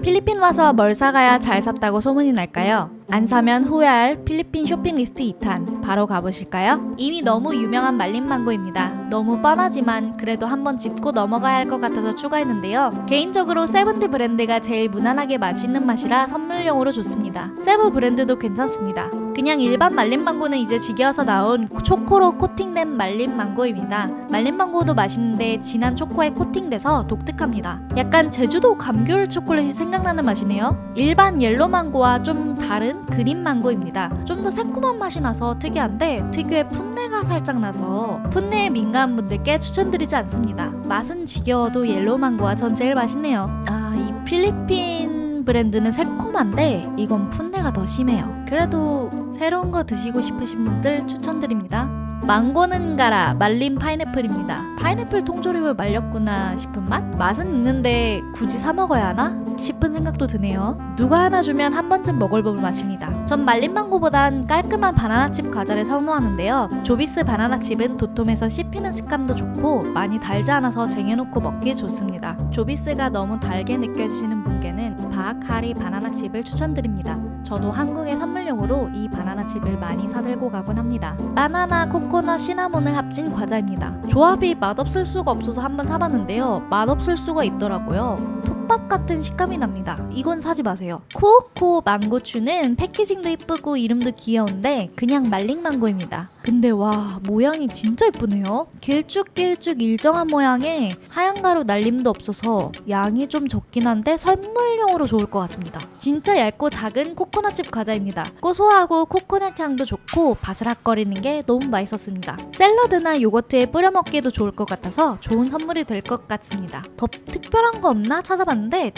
필리핀 와서 뭘 사가야 잘 샀다고 소문이 날까요? 안 사면 후회할 필리핀 쇼핑 리스트 2탄 바로 가보실까요? 이미 너무 유명한 말린 망고입니다. 너무 뻔하지만 그래도 한번 짚고 넘어가야 할 것 같아서 추가했는데요. 개인적으로 세븐티 브랜드가 제일 무난하게 맛있는 맛이라 선물용으로 좋습니다. 세브 브랜드도 괜찮습니다. 그냥 일반 말린 망고는 이제 지겨워서 나온 초코로 코팅된 말린 망고입니다. 말린 망고도 맛있는데 진한 초코에 코팅돼서 독특합니다. 약간 제주도 감귤 초콜릿이 생각나는 맛이네요. 일반 옐로 망고와 좀 다른 그린 망고입니다. 좀 더 새콤한 맛이 나서 특 이한데 특유의 풋내가 살짝 나서 풋내에 민감한 분들께 추천드리지 않습니다. 맛은 지겨워도 옐로 망고와 전 제일 맛있네요. 아, 이 필리핀 브랜드는 새콤한데 이건 풋내가 더 심해요. 그래도 새로운 거 드시고 싶으신 분들 추천드립니다. 망고는 가라 말린 파인애플입니다. 파인애플 통조림을 말렸구나 싶은 맛? 맛은 있는데 굳이 사 먹어야 하나? 싶은 생각도 드네요. 누가 하나 주면 한 번쯤 먹어볼 맛입니다. 전 말린 망고보단 깔끔한 바나나칩 과자를 선호하는데요. 조비스 바나나칩은 도톰해서 씹히는 식감도 좋고 많이 달지 않아서 쟁여놓고 먹기 좋습니다. 조비스가 너무 달게 느껴지시는 분께는 바카리 바나나 칩을 추천드립니다. 저도 한국의 선물용으로 이 바나나 칩을 많이 사들고 가곤 합니다. 바나나, 코코넛, 시나몬을 합친 과자입니다. 조합이 맛없을 수가 없어서 한번 사봤는데요. 맛없을 수가 있더라고요. 톱밥 같은 식감이 납니다. 이건 사지 마세요. 코코 망고추는 패키징도 이쁘고 이름도 귀여운데 그냥 말린 망고입니다. 근데 와 모양이 진짜 예쁘네요. 길쭉길쭉 일정한 모양에 하얀 가루 날림도 없어서 양이 좀 적긴 한데 선물용으로 좋을 것 같습니다. 진짜 얇고 작은 코코넛칩 과자입니다. 고소하고 코코넛 향도 좋고 바스락거리는 게 너무 맛있었습니다. 샐러드나 요거트에 뿌려 먹기에도 좋을 것 같아서 좋은 선물이 될 것 같습니다. 더 특별한 거 없나 찾아봤는데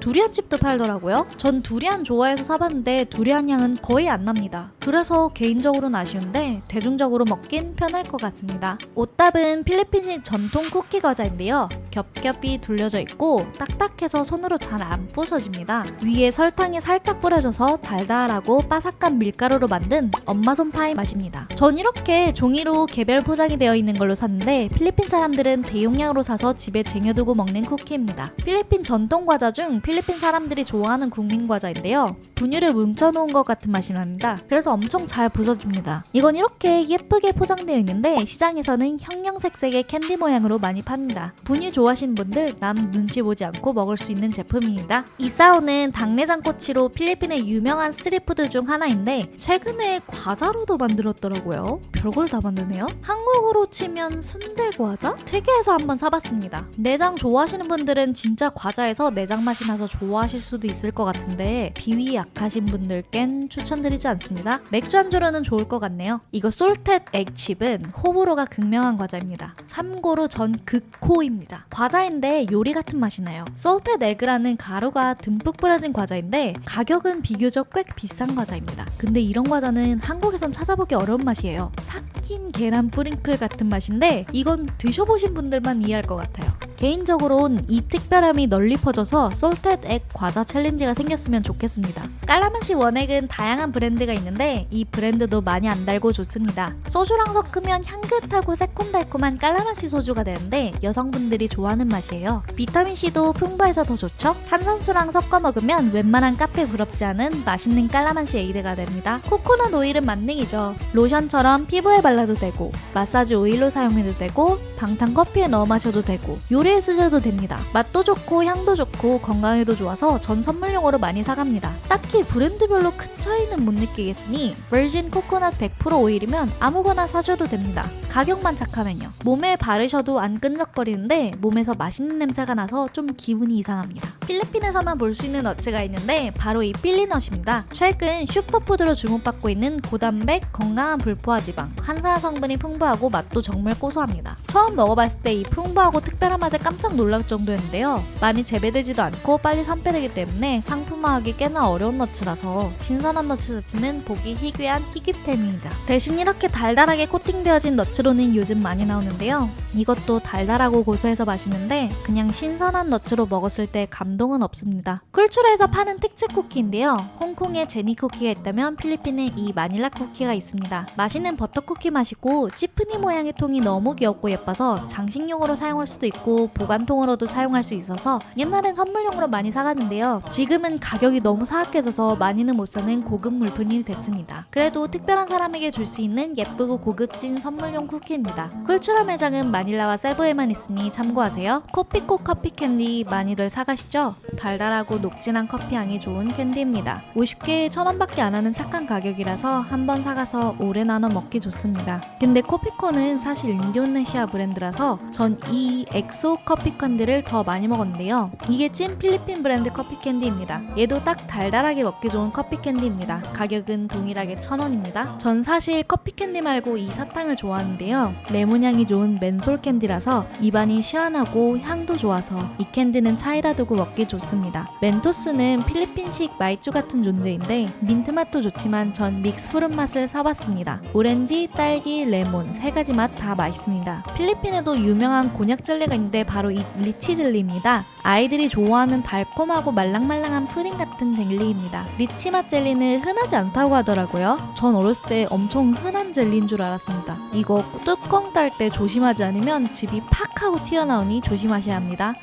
두리안칩도 팔더라고요. 전 두리안 좋아해서 사봤는데 두리안 향은 거의 안 납니다. 그래서 개인적으로는 아쉬운데 대중적으로 먹긴 편할 것 같습니다. 오답은 필리핀식 전통 쿠키 과자인데요. 겹겹이 둘려져 있고 딱딱해서 손으로 잘 안 부서집니다. 위에 설탕이 살짝 뿌려져서 달달하고 바삭한 밀가루로 만든 엄마 손 파이 맛입니다. 전 이렇게 종이로 개별 포장이 되어 있는 걸로 샀는데 필리핀 사람들은 대용량으로 사서 집에 쟁여두고 먹는 쿠키입니다. 필리핀 전통 과자 중 필리핀 사람들이 좋아하는 국민 과자인데요. 분유를 뭉쳐놓은 것 같은 맛이 납니다. 그래서 엄청 잘 부서집니다. 이건 이렇게 예쁘게 포장되어 있는데 시장에서는 형형색색의 캔디 모양으로 많이 팝니다. 분유 좋아하시는 분들 남 눈치 보지 않고 먹을 수 있는 제품입니다. 이사오는 당내장 꼬치로 필리핀의 유명한 스트리트푸드 중 하나인데 최근에 과자로도 만들었더라고요. 별걸 다 만드네요. 한국어로 치면 순대 과자? 특이해서 한번 사봤습니다. 내장 좋아하시는 분들은 진짜 과자에서 내장 맛이 나서 좋아하실 수도 있을 것 같은데 비위 약하신 분들껜 추천드리지 않습니다. 맥주 안주로는 좋을 것 같네요. 이거 솔텟 액칩은 호불호가 극명한 과자입니다. 참고로 전 극호입니다. 과자인데 요리 같은 맛이 나요. 솔텟 에그라는 가루가 듬뿍 뿌려진 과자인데 가격은 비교적 꽤 비싼 과자입니다. 근데 이런 과자는 한국에선 찾아보기 어려운 맛이에요. 삭힌 계란 뿌링클 같은 맛인데 이건 드셔보신 분들만 이해할 것 같아요. 개인적으론 이 특별함이 널리 퍼져서 솔텟 액 과자 챌린지가 생겼으면 좋겠습니다. 깔라만시 원액은 다양한 브랜드가 있는데 이 브랜드도 많이 안 달고 좋습니다. 소주랑 섞으면 향긋하고 새콤달콤한 깔라만시 소주가 되는데 여성분들이 좋아하는 맛이에요. 비타민C도 풍부해서 더 좋죠? 탄산수랑 섞어 먹으면 웬만한 카페 부럽지 않은 맛있는 깔라만시 에이드가 됩니다. 코코넛 오일은 만능이죠. 로션처럼 피부에 발라도 되고 마사지 오일로 사용해도 되고 방탄 커피에 넣어 마셔도 되고 요리에 쓰셔도 됩니다. 맛도 좋고 향도 좋고 건강에도 좋아서 전 선물용으로 많이 사갑니다. 딱히 브랜드별로 큰 차이는 못 느끼겠으니 버진 코코넛 100% 오일이면 아무거나 사셔도 됩니다. 가격만 착하면요. 몸에 바르셔도 안 끈적거리는데 몸에서 맛있는 냄새가 나서 좀 기분이 이상합니다. 필리핀에서만 볼 수 있는 너츠가 있는데 바로 이 필리넛입니다. 최근 슈퍼푸드로 주목받고 있는 고단백, 건강한 불포화 지방, 한산화 성분이 풍부하고 맛도 정말 고소합니다. 처음 먹어봤을 때 이 풍부하고 특별한 맛에 깜짝 놀랄 정도였는데요. 많이 재배되지도 않고 빨리 산패되기 때문에 상품화하기 꽤나 어려운 너츠라서 신선한 너츠 자체는 보기 희귀한 희귀템입니다. 대신 이렇게 달달하게 코팅되어진 너츠로는 요즘 많이 나오는데요. 이것도 달달하고 고소해서 맛있는데 그냥 신선한 너츠로 먹었을 때 감동은 없습니다. 쿨추르에서 파는 특제 쿠키인데요. 홍콩에 제니 쿠키가 있다면 필리핀에 이 마닐라 쿠키가 있습니다. 맛있는 버터 쿠키 맛이고 치프니 모양의 통이 너무 귀엽고 예뻐서 좋아서 장식용으로 사용할 수도 있고 보관통으로도 사용할 수 있어서 옛날엔 선물용으로 많이 사갔는데요. 지금은 가격이 너무 사악해져서 많이는 못 사는 고급 물품이 됐습니다. 그래도 특별한 사람에게 줄 수 있는 예쁘고 고급진 선물용 쿠키입니다. 쿨츄라 매장은 마닐라와 세부에만 있으니 참고하세요. 코피코 커피 캔디 많이들 사가시죠? 달달하고 녹진한 커피 향이 좋은 캔디입니다. 50개에 1000원밖에 안 하는 착한 가격이라서 한번 사가서 오래 나눠 먹기 좋습니다. 근데 코피코는 사실 인도네시아 브랜드 라서 전 이 엑소 커피 캔디를 더 많이 먹었는데요. 이게 찐 필리핀 브랜드 커피 캔디입니다. 얘도 딱 달달하게 먹기 좋은 커피 캔디입니다. 가격은 동일하게 1000원입니다. 전 사실 커피 캔디 말고 이 사탕을 좋아하는데요. 레몬 향이 좋은 맨솔 캔디라서 입안이 시원하고 향도 좋아서 이 캔디는 차에다 두고 먹기 좋습니다. 멘토스는 필리핀식 마이쮸 같은 존재인데 민트 맛도 좋지만 전 믹스 푸른 맛을 사봤습니다. 오렌지, 딸기, 레몬 세 가지 맛 다 맛있습니다. 필리핀에도 유명한 곤약 젤리가 있는데 바로 이 리치 젤리입니다. 아이들이 좋아하는 달콤하고 말랑말랑한 푸딩 같은 젤리입니다. 리치 맛 젤리는 흔하지 않다고 하더라고요. 전 어렸을 때 엄청 흔한 젤리인 줄 알았습니다. 이거 뚜껑 딸 때 조심하지 않으면 집이 팍 하고 튀어나오니 조심하셔야 합니다.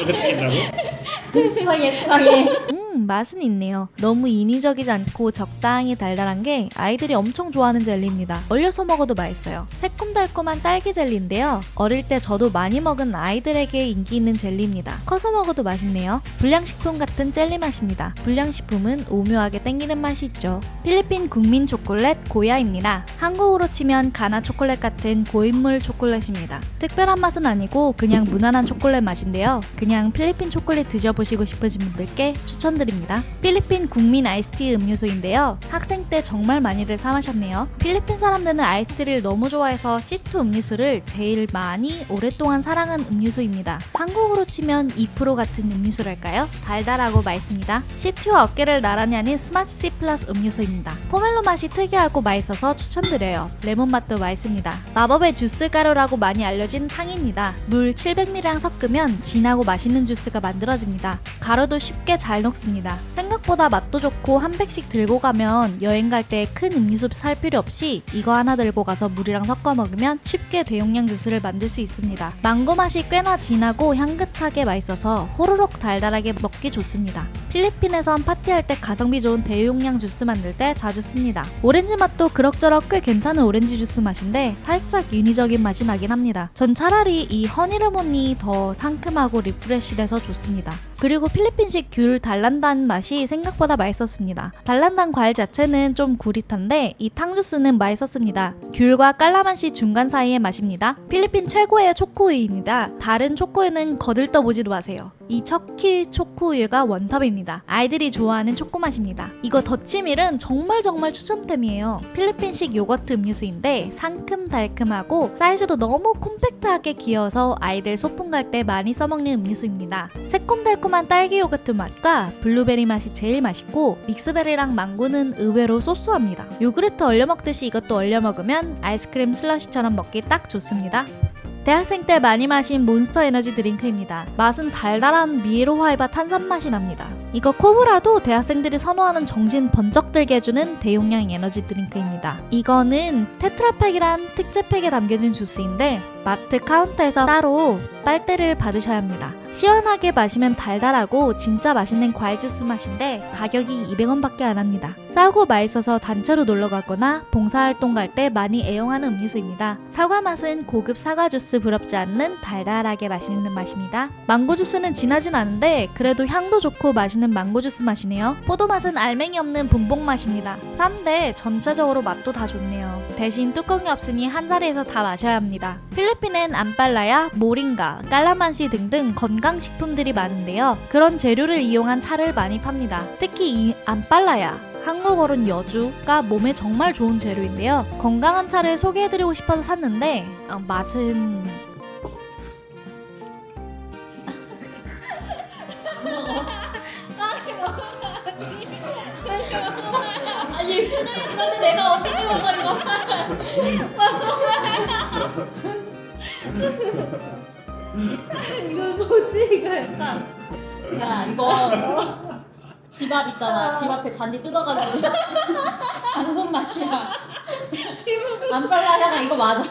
이거 튀긴다고? 수상해 수상해 음, 맛은 있네요. 너무 인위적이지 않고 적당히 달달한 게 아이들이 엄청 좋아하는 젤리입니다. 얼려서 먹어도 맛있어요. 새콤달콤한 딸기 젤리인데요. 어릴 때 저도 많이 먹은 아이들에게 인기 있는 젤리입니다. 커서 먹어도 맛있네요. 불량식품 같은 젤리 맛입니다. 불량식품은 오묘하게 땡기는 맛이 있죠. 필리핀 국민 초콜릿 고야입니다. 한국으로 치면 가나 초콜릿 같은 고인물 초콜릿입니다. 특별한 맛은 아니고 그냥 무난한 초콜릿 맛인데요. 그냥 필리핀 초콜릿 드셔보시고 싶으신 분들께 추천드립니다. 필리핀 국민 아이스티 음료수인데요. 학생 때 정말 많이들 사 마셨네요. 필리핀 사람들은 아이스티를 너무 좋아해서 C2 음료수를 제일 많이 오랫동안 사랑한 음료수입니다. 한국으로 치면 2% 같은 음료수랄까요? 달달하고 맛있습니다. C2와 어깨를 나란히 하는 스마트 C 플러스 음료수입니다. 포멜로 맛이 특이하고 맛있어서 추천드려요. 레몬 맛도 맛있습니다. 마법의 주스 가루라고 많이 알려진 탕입니다. 물 700ml랑 섞으면 진하고 맛있는 주스가 만들어집니다. 가루도 쉽게 잘 녹습니다. 생각보다 맛도 좋고 한 팩씩 들고 가면 여행 갈 때 큰 음료수 살 필요 없이 이거 하나 들고 가서 물이랑 섞어 먹으면 쉽게 대용량 주스를 만들 수 있습니다. 망고 맛이 꽤나 진하고 향긋하게 맛있어서 호로록 달달하게 먹기 좋습니다. 필리핀에선 파티할 때 가성비 좋은 대용량 주스 만들 때 자주 씁니다. 오렌지 맛도 그럭저럭 꽤 괜찮은 오렌지 주스 맛인데 살짝 인위적인 맛이 나긴 합니다. 전 차라리 이 허니레몬이 더 상큼하고 리프레시돼서 좋습니다. 그리고 필리핀식 귤 달란단 맛이 생각보다 맛있었습니다. 달란단 과일 자체는 좀 구릿한데 이 탕주스는 맛있었습니다. 귤과 깔라만시 중간 사이의 맛입니다. 필리핀 최고의 초코우유입니다. 다른 초코우유는 거들떠보지도 마세요. 이 척키 초코우유가 원탑입니다. 아이들이 좋아하는 초코 맛입니다. 이거 더치밀은 정말 정말 추천템이에요. 필리핀식 요거트 음료수인데 상큼달큼하고 사이즈도 너무 콤팩트하게 귀여워서 아이들 소풍 갈 때 많이 써먹는 음료수입니다. 새콤달콤한 딸기 요거트 맛과 블루베리 맛이 제일 맛있고 믹스베리랑 망고는 의외로 소소합니다. 요구르트 얼려 먹듯이 이것도 얼려 먹으면 아이스크림 슬러시처럼 먹기 딱 좋습니다. 대학생 때 많이 마신 몬스터 에너지 드링크입니다. 맛은 달달한 미에로화이바 탄산 맛이 납니다. 이거 코브라도 대학생들이 선호하는 정신 번쩍 들게 해주는 대용량 에너지 드링크입니다. 이거는 테트라팩이란 특제팩에 담겨진 주스인데 마트 카운터에서 따로 빨대를 받으셔야 합니다. 시원하게 마시면 달달하고 진짜 맛있는 과일 주스 맛인데 가격이 200원밖에 안 합니다. 싸고 맛있어서 단체로 놀러 가거나 봉사활동 갈 때 많이 애용하는 음료수입니다. 사과 맛은 고급 사과 주스 부럽지 않는 달달하게 맛있는 맛입니다. 망고 주스는 진하진 않은데 그래도 향도 좋고 맛있는 망고 주스 맛이네요. 포도 맛은 알맹이 없는 분봉 맛입니다. 싼데 전체적으로 맛도 다 좋네요. 대신 뚜껑이 없으니 한 자리에서 다 마셔야 합니다. 필리핀엔 암빨라야, 모링가, 깔라만시 등등 건강 식품들이 많은데요. 그런 재료를 이용한 차를 많이 팝니다. 특히 이 암빨라야 한국어로는 여주가 몸에 정말 좋은 재료인데요. 건강한 차를 소개해드리고 싶어서 샀는데 어, 맛은 아니 표정이 그런데 내가 어떻게 먹어 이거 이거 뭐지 이거 약간 야 이거 집앞 있잖아. 집 앞에 잔디 뜯어가지고 당근 맛이야. 안 빨라잖아. 이거 맞아.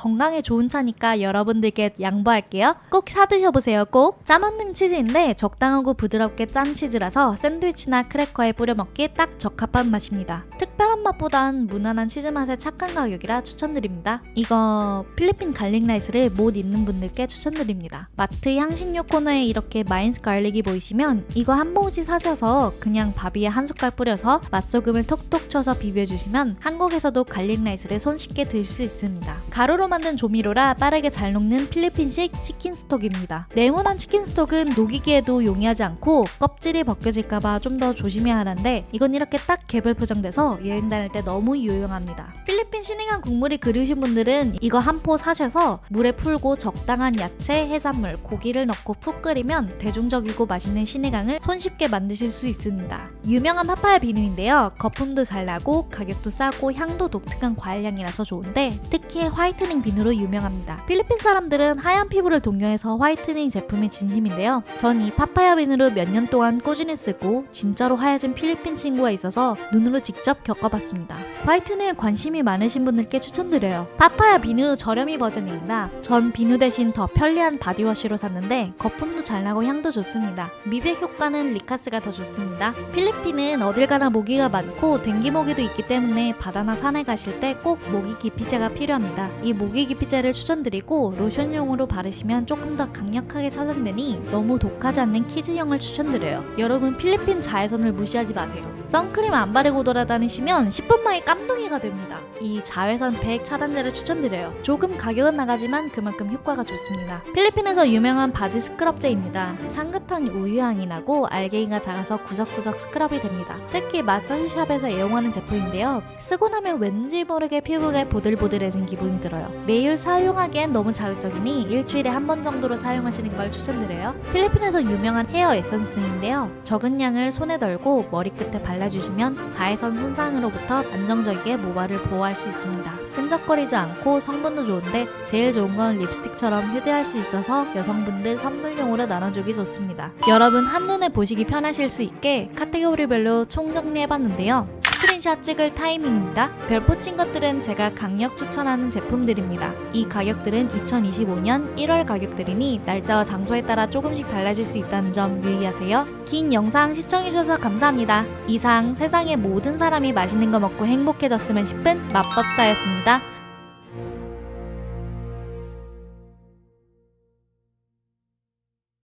건강에 좋은 차니까 여러분들께 양보할게요. 꼭 사드셔보세요, 꼭. 짜먹는 치즈인데 적당하고 부드럽게 짠 치즈라서 샌드위치나 크래커에 뿌려 먹기 딱 적합한 맛입니다. 특별한 맛보단 무난한 치즈 맛의 착한 가격이라 추천드립니다. 이거 필리핀 갈릭 라이스를 못 있는 분들께 추천드립니다. 마트 향신료 코너에 이렇게 마인스 갈릭이 보이시면 이거 한 봉지 사셔서 그냥 밥 위에 한 숟갈 뿌려서 맛소금을 톡톡 쳐서 비벼주시면 한국에서도 갈릭 라이스를 손쉽게 드실 수 있습니다. 가루로 만든 조미료라 빠르게 잘 녹는 필리핀식 치킨 스톡입니다. 네모난 치킨 스톡은 녹이기에도 용이하지 않고 껍질이 벗겨질까봐 좀 더 조심해야 하는데 이건 이렇게 딱 개별 포장돼서 여행 다닐 때 너무 유용합니다. 필리핀 시닝한 국물이 그리우신 분들은 이거 한 포 사셔서 물에 풀고 적당한 야채, 해산물, 고기를 넣고 푹 끓이면 대중적이고 맛있는 시니강을 손쉽게 만드실 수 있습니다. 유명한 파파야 비누인데요. 거품도 잘 나고 가격도 싸고 향도 독특한 과일 향이라서 좋은데 특히 화이트닝 비누로 유명합니다. 필리핀 사람들은 하얀 피부를 동경해서 화이트닝 제품이 진심인데요. 전 이 파파야 비누를 몇 년 동안 꾸준히 쓰고 진짜로 하얘진 필리핀 친구가 있어서 눈으로 직접 겪어봤습니다. 화이트닝에 관심이 많으신 분들께 추천드려요. 파파야 비누 저렴이 버전입니다. 전 비누 대신 더 편리한 바디워시로 샀는데 거품도 잘 나고 향도 좋습니다. 미백 효과는 리카스가 더 좋습니다. 필리핀은 어딜 가나 모기가 많고 댕기 모기도 있기 때문에 바다나 산에 가실 때 꼭 모기 기피제가 필요합니다. 이 모기 기피제를 추천드리고 로션용으로 바르시면 조금 더 강력하게 차단되니 너무 독하지 않는 키즈형을 추천드려요. 여러분 필리핀 자외선을 무시하지 마세요. 선크림 안 바르고 돌아다니시면 10분 만에 깜둥이가 됩니다. 이 자외선 100 차단제를 추천드려요. 조금 가격은 나가지만 그만큼 효과가 좋습니다. 필리핀에서 유명한 바디 스크럽제입니다. 향긋한 우유향이 나고 알갱이가 작아서 구석구석 스크럽이 됩니다. 특히 마사지샵에서 애용하는 제품인데요. 쓰고 나면 왠지 모르게 피부가 보들보들해진 기분이 들어요. 매일 사용하기엔 너무 자극적이니 일주일에 한 번 정도로 사용하시는 걸 추천드려요. 필리핀에서 유명한 헤어 에센스인데요. 적은 양을 손에 덜고 머리끝에 발라 주시면 자외선 손상으로부터 안정적이게 모발을 보호할 수 있습니다. 끈적거리지 않고 성분도 좋은데 제일 좋은 건 립스틱처럼 휴대할 수 있어서 여성분들 선물용으로 나눠주기 좋습니다. 여러분 한눈에 보시기 편하실 수 있게 카테고리별로 총정리해봤는데요. 스크린샷 찍을 타이밍입니다. 별표 친 것들은 제가 강력 추천하는 제품들입니다. 이 가격들은 2025년 1월 가격들이니 날짜와 장소에 따라 조금씩 달라질 수 있다는 점 유의하세요. 긴 영상 시청해주셔서 감사합니다. 이상 세상의 모든 사람이 맛있는 거 먹고 행복해졌으면 싶은 맛법사였습니다.